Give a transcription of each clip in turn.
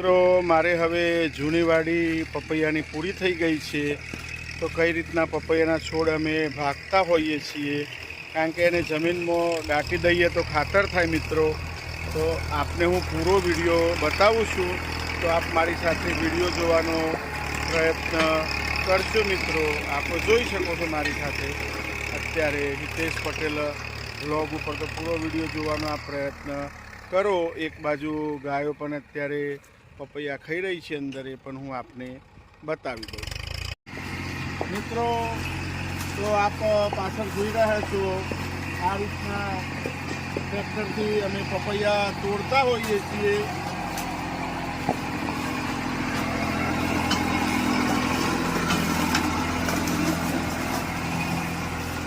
મિત્રો, મારે હવે જૂનીવાડી પપૈયાની પૂરી થઈ ગઈ છે. તો કઈ રીતના પપૈયાના છોડ અમે ભાગતા હોઈએ છીએ? કારણ કે એને જમીનમાં દાટી દઈએ તો ખાતર થાય મિત્રો. તો આપને હું પૂરો વીડિયો બતાવું છું. તો આપ મારી સાથે વીડિયો જોવાનો પ્રયત્ન કરશો મિત્રો. આપ જોઈ શકો છો મારી સાથે. અત્યારે હિતેશ પટેલ બ્લોગ ઉપર તો પૂરો વીડિયો જોવાનો આ પ્રયત્ન કરો. એક બાજુ ગાયો પણ અત્યારે પપૈયા ખાઈ રહી છે અંદર એ પણ હું આપને બતાવી દઉં. મિત્રો, તો આપ પાછળ જોઈ રહ્યા છો, આ રીતના ટ્રેક્ટરથી અમે પપૈયા તોડતા હોઈએ છીએ.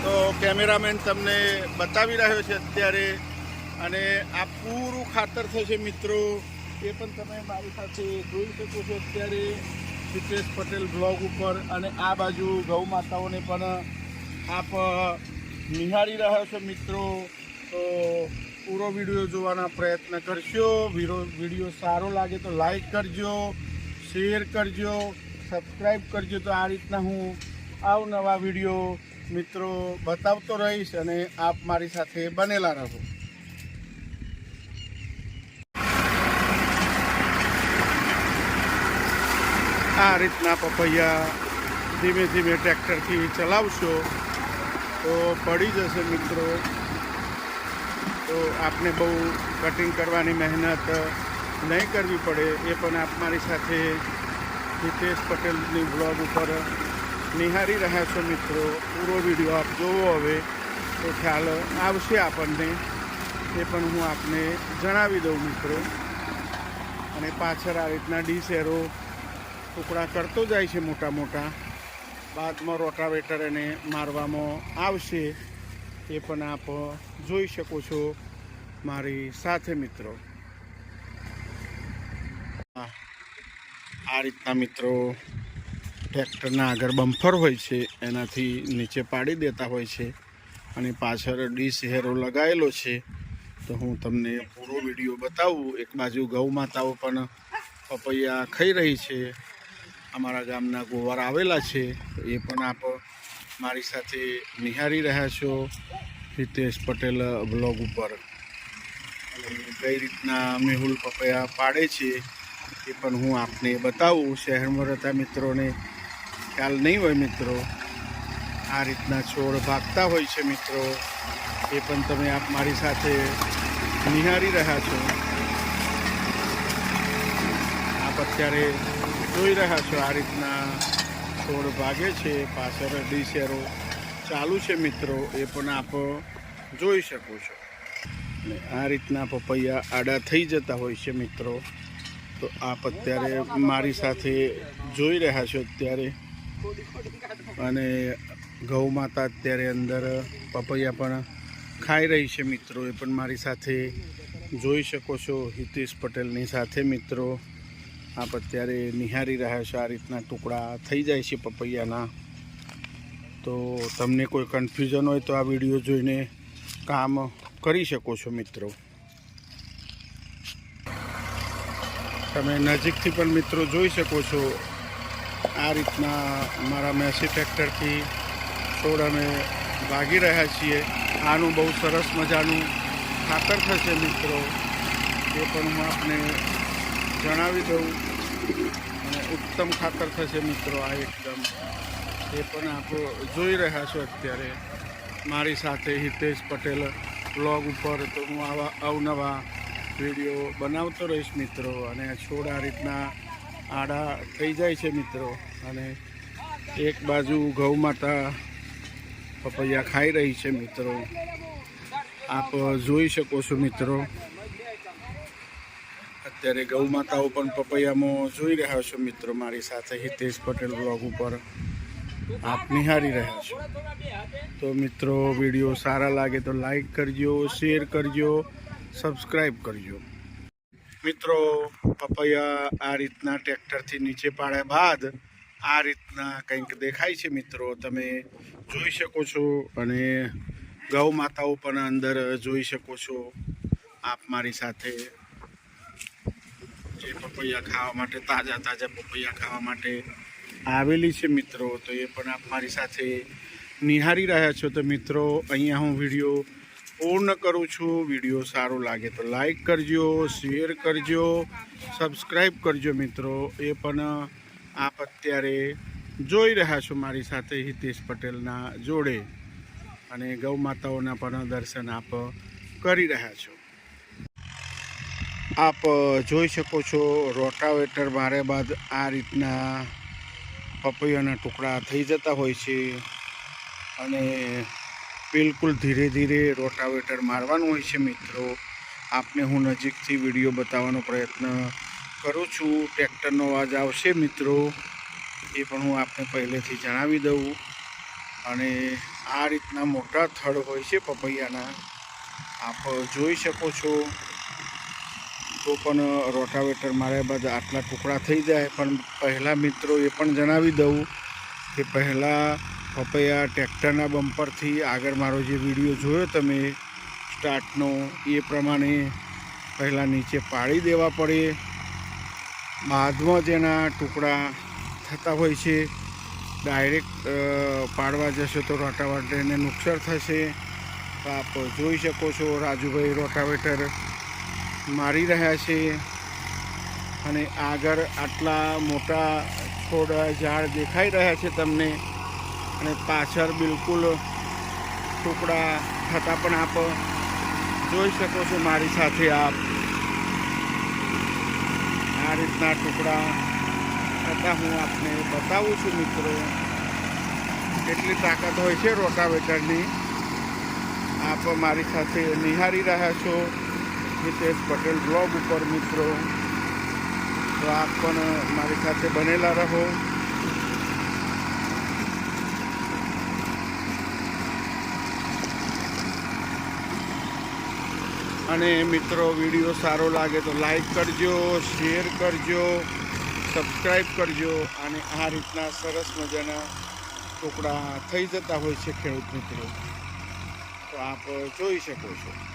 તો કેમેરામેન તમને બતાવી રહ્યો છે અત્યારે, અને આ પૂરું ખાતર થશે મિત્રો. એ પણ તમે મારી સાથે જોઈ શકો છો અત્યારે હિતેશ પટેલ બ્લોગ ઉપર અને આ બાજુ ગૌ માતાઓને પણ આપ નિહાળી રહ્યા છો મિત્રો. તો પૂરો વીડિયો જોવાના પ્રયત્ન કરશો. વીડિયો સારો લાગે તો લાઈક કરજો શેર કરજો સબસ્ક્રાઈબ કરજો. તો આ રીતના હું આવનવા વીડિયો મિત્રો બતાવતો રહીશ અને આપ મારી સાથે બનેલા રહો. આ રીતના પપૈયા ધીમે ધીમે ટ્રેક્ટરથી ચલાવશો, તો પડી જશે મિત્રો. તો આપને બહુ કટિંગ કરવાની મહેનત નહીં કરવી પડે. એ પણ આપ મારી સાથે હિતેશ પટેલની બ્લોગ ઉપર નિહાળી રહ્યા છો મિત્રો. પૂરો વીડિયો આપ જોવો હવે. તો ખ્યાલ આવશે આપણને. એ પણ હું આપને જણાવી દઉં મિત્રો. અને પાછળ આ રીતના ડીશ એરો ટુકડા કરતો જાય છે મોટા મોટા. બાદમાં રોટાવેટર એને મારવામાં આવશે. એ પણ આપ જોઈ શકો છો મારી સાથે મિત્રો. આ રીતના મિત્રો ટ્રેક્ટરના આગળ બમ્ફર હોય છે, એનાથી નીચે પાડી દેતા હોય છે અને પાછળ ડીશ હેરો લગાવેલો છે. તો હું તમને પૂરો વીડિયો બતાવું. એક બાજુ ગૌ માતાઓ પણ પપૈયા ખાઈ રહી છે. અમારા ગામના ગોવાર આવેલા છે, એ પણ આપ મારી સાથે નિહાળી રહ્યા છો, હિતેશ પટેલ બ્લોગ ઉપર. કઈ રીતના મેહુલ પપૈયા પાડે છે, એ પણ હું આપને બતાવું. શહેરમાં રહેતા મિત્રોને ખ્યાલ નહીં હોય મિત્રો, આ રીતના છોડ ભાગતા હોય છે મિત્રો, એ પણ તમે આપ મારી સાથે નિહાળી રહ્યા છો. આપ અત્યારે જોઈ રહ્યા છો આ રીતના છોડ ભાગે છે, પાછળ ડીશેરો ચાલુ છે મિત્રો, એ પણ આપ જોઈ શકો છો. અને આ રીતના પપૈયા આડા થઈ જતા હોય છે મિત્રો. તો આપ અત્યારે મારી સાથે જોઈ રહ્યા છો અત્યારે. અને ગૌ માતા અત્યારે અંદર પપૈયા પણ ખાઈ રહી છે મિત્રો, એ પણ મારી સાથે જોઈ શકો છો. હિતેશ પટેલની સાથે મિત્રો. આપ અત્યારે નિહારી રહ્યા છો, આ રીતના ટુકડા થઈ જાય છે પપૈયાના. તો તમને કોઈ કન્ફ્યુઝન હોય તો આ વીડિયો જોઈને કામ કરી શકો છો મિત્રો. તમે નજીકથી પણ મિત્રો જોઈ શકો છો, આ રીતના મારા મેસી ટ્રેક્ટરથી છોડ અમે ભાગી રહ્યા છીએ. આનું બહુ સરસ મજાનું ખાતર થશે મિત્રો. એ પણ હું આપને જણાવી દઉં. અને ઉત્તમ ખાતર થશે મિત્રો આ એકદમ. એ પણ આપ જોઈ રહ્યા છો અત્યારે. મારી સાથે હિતેશ પટેલ, બ્લોગ ઉપર તો હું આવા અવનવા વીડિયો બનાવતો રહીશ મિત્રો. અને છોડ આ રીતના આડા થઈ જાય છે મિત્રો. અને એક બાજુ ગૌ માતા પપૈયા ખાઈ રહી છે મિત્રો. આપ જોઈ શકો છો મિત્રો. અત્યારે ગૌ માતાઓ પણ પપૈયામાં જોઈ રહ્યા છો મિત્રો મારી સાથે હિતેશ પટેલ બ્લોગ ઉપર. આપ નિહાળી રહ્યા છો. તો મિત્રો વીડિયો સારા લાગે તો લાઈક કરજો, શેર કરજો સબસ્ક્રાઈબ કરજો. મિત્રો પપૈયા આ રીતના ટ્રેક્ટરથી નીચે પાડ્યા બાદ આ રીતના કંઈક દેખાય છે મિત્રો, તમે જોઈ શકો છો અને ગૌ માતાઓ પણ અંદર જોઈ શકો છો. આપ મારી સાથે જે પપૈયા ખાવા માટે, તાજા તાજા પપૈયા ખાવા માટે આવેલી છે મિત્રો. તો એ પણ આપ મારી સાથે નિહાળી રહ્યા છો. તો મિત્રો, અહીંયા હું વીડિયો પૂર્ણ કરું છું. વીડિયો સારો લાગે તો લાઈક કરજો, શેર કરજો, સબસ્ક્રાઈબ કરજો મિત્રો. એ પણ આપ અત્યારે જોઈ રહ્યા છો મારી સાથે હિતેશ પટેલના જોડે. અને ગૌ માતાઓના પણ દર્શન આપ કરી રહ્યા છો. આપ જોઈ શકો છો રોટાવેટર મારે બાદ આ રીતના પપૈયાના ટુકડા થઈ જતા હોય છે અને બિલકુલ ધીરે ધીરે રોટાવેટર મારવાનું હોય છે મિત્રો. આપને હું નજીકથી વીડિયો બતાવવાનો પ્રયત્ન કરું છું. ટ્રેક્ટરનો અવાજ આવશે મિત્રો, એ પણ હું આપને પહેલેથી જણાવી દઉં. અને આ રીતના મોટા થડ હોય છે પપૈયાના. આપ જોઈ શકો છો તો પણ રોટાવેટર માર્યા બાદ આટલા ટુકડા થઈ જાય. પણ પહેલાં મિત્રો એ પણ જણાવી દઉં કે પહેલાં પપૈયા ટ્રેક્ટરના બમ્પરથી આગળ મારો જે વીડિયો જોયો તમે, સ્ટાર્ટનો, એ પ્રમાણે પહેલાં નીચે પાડી દેવા પડે. બાદમાં જેના ટુકડા થતા હોય છે. ડાયરેક્ટ પાડવા જશો તો રોટાવેટરને નુકસાન થશે. તો આપ જોઈ શકો છો રાજુભાઈ રોટાવેટર. મારી રહ્યા છે અને આગળ આટલા મોટા થોડા ઝાડ દેખાઈ રહ્યા છે તમને અને પાછળ બિલકુલ ટુકડા થતાં પણ આપ જોઈ શકો છો મારી સાથે આપ. આ રીતના ટુકડા થતાં હું આપને બતાવું છું મિત્રો. કેટલી તાકાત હોય છે રોટાવેટરની. આપ મારી સાથે નિહાળી રહ્યા છો. હિતેશ પટેલ બ્લોગ ઉપર, મિત્રો. તો આપ પણ મારી સાથે બનેલા રહો. અને મિત્રો, વીડિયો સારો લાગે તો લાઈક કરજો, શેર કરજો સબસ્ક્રાઈબ કરજો અને આ રીતના સરસ મજાના ટુકડા થઈ જતા હોય છે ખેડૂત મિત્રો. તો આપ જોઈ શકો છો.